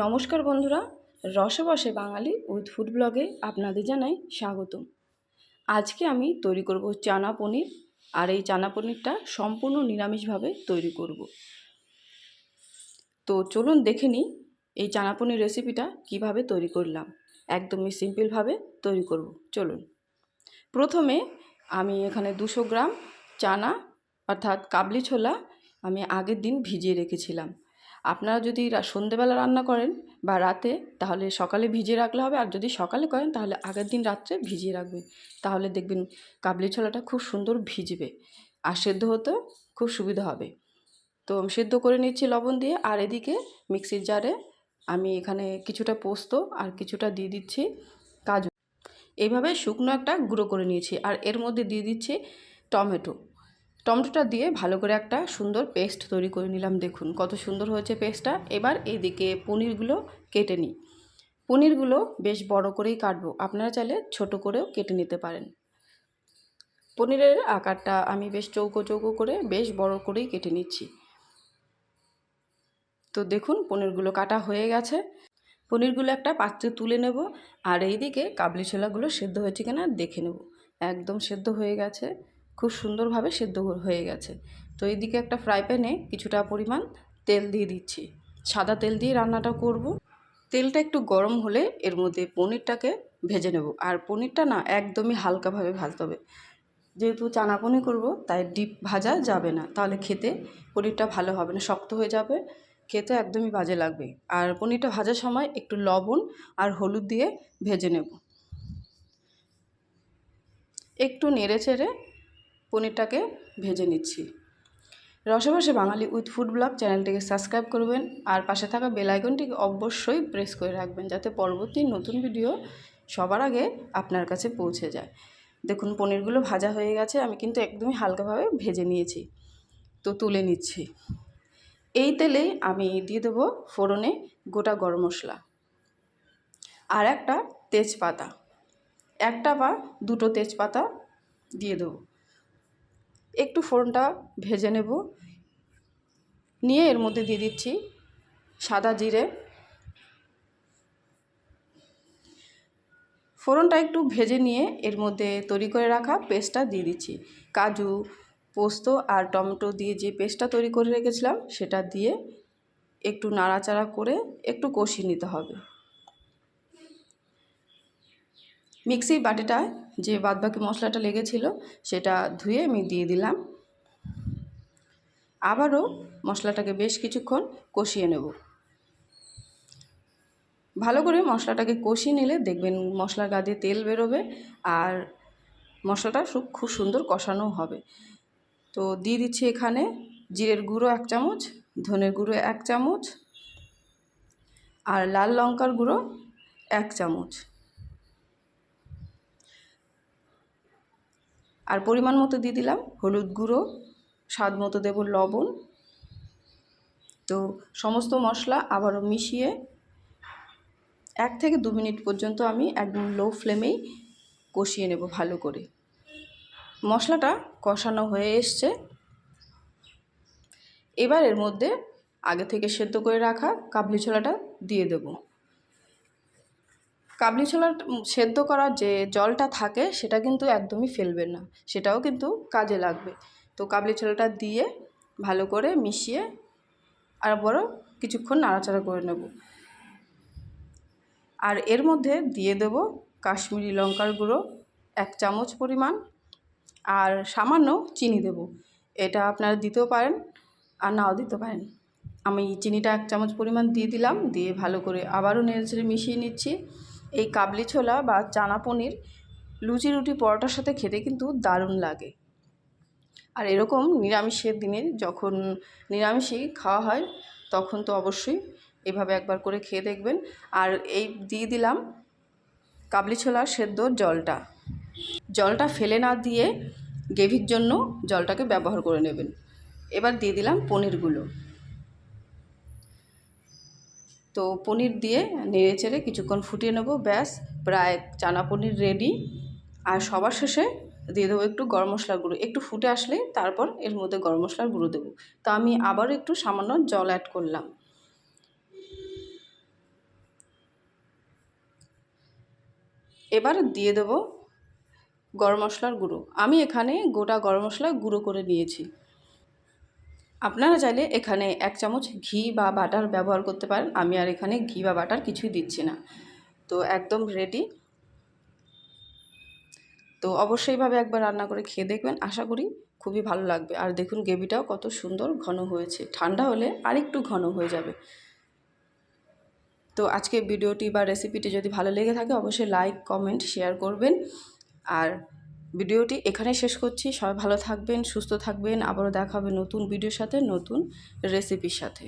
নমস্কার বন্ধুরা, রসে বসে বাঙালি উইথ ফুড ব্লগে আপনাদের জানাই স্বাগতম। আজকে আমি তৈরি করব চানা পনির আর এই চানা পনিরটা সম্পূর্ণ নিরামিষভাবে তৈরি করব। তো চলুন দেখে নিই এই চানা পনির রেসিপিটা কীভাবে তৈরি করলাম। একদমই সিম্পলভাবে তৈরি করব। চলুন। প্রথমে আমি এখানে দুশো গ্রাম চানা অর্থাৎ কাবলি ছোলা আমি আগের দিন ভিজিয়ে রেখেছিলাম। আপনারা যদি সন্ধেবেলা রান্না করেন বা রাতে, তাহলে সকালে ভিজিয়ে রাখলে হবে, আর যদি সকালে করেন, তাহলে আগের দিন রাত্রে ভিজিয়ে রাখবেন তাহলে দেখবেন কাবলি ছোলাটা খুব সুন্দর ভিজবে, আর সেদ্ধ হতে খুব সুবিধা হবে। তো সেদ্ধ করে নিচ্ছি লবণ দিয়ে, আর এদিকে মিক্সির জারে আমি এখানে কিছুটা পোস্ত আর কিছুটা দিয়ে দিচ্ছি কাজু। এইভাবে শুকনো একটা গুঁড়ো করে নিয়েছি, আর এর মধ্যে দিয়ে দিচ্ছি টমেটো। টমেটোটা দিয়ে ভালো করে একটা সুন্দর পেস্ট তৈরি করে নিলাম, দেখুন কত সুন্দর হয়েছে পেস্টটা। এবার এইদিকে পনিরগুলো কেটে নিই। পনিরগুলো বেশ বড় করেই কাটবো, আপনারা চাইলে ছোট করেও কেটে নিতে পারেন। পনিরের আকারটা আমি বেশ চৌকো চৌকো করে বেশ বড় করেই কেটে নিচ্ছি। তো দেখুন পনিরগুলো কাটা হয়ে গেছে। পনিরগুলো একটা পাত্রে তুলে নেব আর এইদিকে কাবলি ছোলাগুলো সেদ্ধ হয়েছে কিনা দেখে নেব। একদম সেদ্ধ হয়ে গেছে। খুব সুন্দরভাবে সেদ্ধ হয়ে গেছে। তো এইদিকে একটা ফ্রাই প্যানে কিছুটা পরিমাণ তেল দিয়ে দিচ্ছি। সাদা তেল দিয়ে রান্নাটা করব। তেলটা একটু গরম হলে এর মধ্যে পনিরটাকে ভেজে নেব। আর পনিরটা না একদমই হালকাভাবে ভাজতে হবে। যেহেতু চানা পনির করব, তাই ডিপ ভাজা যাবে না। তাহলে খেতে পনিরটা ভালো হবে না, শক্ত হয়ে যাবে। খেতে একদমই বাজে লাগবে। আর পনিরটা ভাজার সময় একটু লবণ আর হলুদ দিয়ে ভেজে নেব। একটু নেড়ে চেড়ে পনিরটাকে ভেজে নিচ্ছি। রসে বসে বাঙালি উইথ ফুড ব্লগ চ্যানেলটিকে সাবস্ক্রাইব করবেন আর পাশে থাকা বেল আইকনটিকে অবশ্যই প্রেস করে রাখবেন যাতে পরবর্তী নতুন ভিডিও সবার আগে আপনার কাছে পৌঁছে যায়। দেখুন, পনিরগুলো ভাজা হয়ে গেছে, আমি কিন্তু একদমই হালকাভাবে ভেজে নিয়েছি। তো তুলে নিচ্ছি। এই তেলেই আমি দিয়ে দেবো ফোড়নে গোটা গরম মশলা। আর একটা তেজপাতা। একটা বা দুটো তেজপাতা দিয়ে দেবো। একটু ফোড়নটা ভেজে নেব। নিয়ে এর মধ্যে দিয়ে দিচ্ছি সাদা জিরে। ফোড়নটা একটু ভেজে নিয়ে এর মধ্যে তৈরি করে রাখা পেস্টটা দিয়ে দিচ্ছি। কাজু, পোস্ত আর টমেটো দিয়ে যে পেস্টটা তৈরি করে রেখেছিলাম সেটা দিয়ে একটু নাড়াচাড়া করে একটু কষিয়ে নিতে হবে। মিক্সির বাটিটায় যে বাদবাকি মশলাটা লেগেছিল, সেটা ধুয়ে আমি দিয়ে দিলাম। আবারও মশলাটাকে বেশ কিছুক্ষণ কষিয়ে নেব। ভালো করে মশলাটাকে কষিয়ে নিলে দেখবেন মশলার গা দিয়ে তেল বেরোবে আর মশলাটা খুব সুন্দর কষানো হবে। তো দিয়ে দিচ্ছি এখানে জিরের গুঁড়ো এক চামচ, ধনের গুঁড়ো এক চামচ আর লাল লঙ্কার গুঁড়ো এক চামচ। আর পরিমাণ মতো দিয়ে দিলাম হলুদ গুঁড়ো, স্বাদ মতো দেব লবণ। তো সমস্ত মশলা আবারও মিশিয়ে এক থেকে দু মিনিট পর্যন্ত আমি একদম লো ফ্লেমেই কষিয়ে নেব ভালো করে। মশলাটা কষানো হয়ে এসছে। এবার এর মধ্যে আগে থেকে সেদ্ধ করে রাখা কাবলি ছোলাটা দিয়ে দেবো। কাবলি ছোলা সেদ্ধ করার যে জলটা থাকে, সেটা কিন্তু একদমই ফেলবেন না। সেটাও কিন্তু কাজে লাগবে। তো কাবলি ছোলাটা দিয়ে ভালো করে মিশিয়ে আর বড় কিছুক্ষণ নাড়াচাড়া করে নেব। আর এর মধ্যে দিয়ে দেব কাশ্মীরি লঙ্কার গুঁড়ো, এক চামচ পরিমাণ, আর সামান্য চিনি দেব। এটা আপনারা দিতেও পারেন, আর নাও দিতে পারেন। আমি চিনিটা এক চামচ পরিমাণ দিয়ে দিলাম, দিয়ে ভালো করে আবারও নেড়ে মিশিয়ে নিচ্ছি। এই কাবলি ছোলা বা চানা পনির, লুচি রুটি পরোটার সাথে খেতে কিন্তু দারুণ লাগে। আর এরকম নিরামিষের দিনে যখন নিরামিষই খাওয়া হয়, তখন তো অবশ্যই এভাবে একবার করে খেয়ে দেখবেন। আর এই দিয়ে দিলাম কাবলি ছোলার সেদ্ধ জলটা। জলটা ফেলে না দিয়ে গ্রেভির জন্য জলটাকে ব্যবহার করে নেবেন। এবার দিয়ে দিলাম পনিরগুলো। তো পনির দিয়ে নেড়ে চেড়ে কিছুক্ষণ ফুটিয়ে নেব, ব্যাস, প্রায় চানা পনির রেডি আর সবার শেষে দিয়ে দেবো একটু গরম মশলার গুঁড়ো, একটু ফুটে আসলে তারপর এর মধ্যে গরম মশলার গুঁড়ো দেবো। তো আমি আবার একটু সামান্য জল অ্যাড করলাম। এবার দিয়ে দেবো গরম মশলার গুঁড়ো। আমি এখানে গোটা গরম মশলা গুঁড়ো করে নিয়েছি। আপনারা চাইলে এখানে এক চামচ ঘি বা বাটার ব্যবহার করতে পারেন। আমি আর এখানে ঘি বা বাটার কিছুই দিচ্ছি না। তো একদম রেডি তো অবশ্যইভাবে একবার রান্না করে খেয়ে দেখবেন। আশা করি খুবই ভালো লাগবে। আর দেখুন গ্রেভিটাও কত সুন্দর ঘন হয়েছে। ঠান্ডা হলে আরেকটু ঘন হয়ে যাবে। তো আজকে ভিডিওটি বা রেসিপিটি যদি ভালো লেগে থাকে, অবশ্যই লাইক কমেন্ট শেয়ার করবেন। আর ভিডিওটি এখানে শেষ করছি। সবাই ভালো থাকবেন, সুস্থ থাকবেন। আবারও দেখা হবে নতুন ভিডিওর সাথে, নতুন রেসিপির সাথে।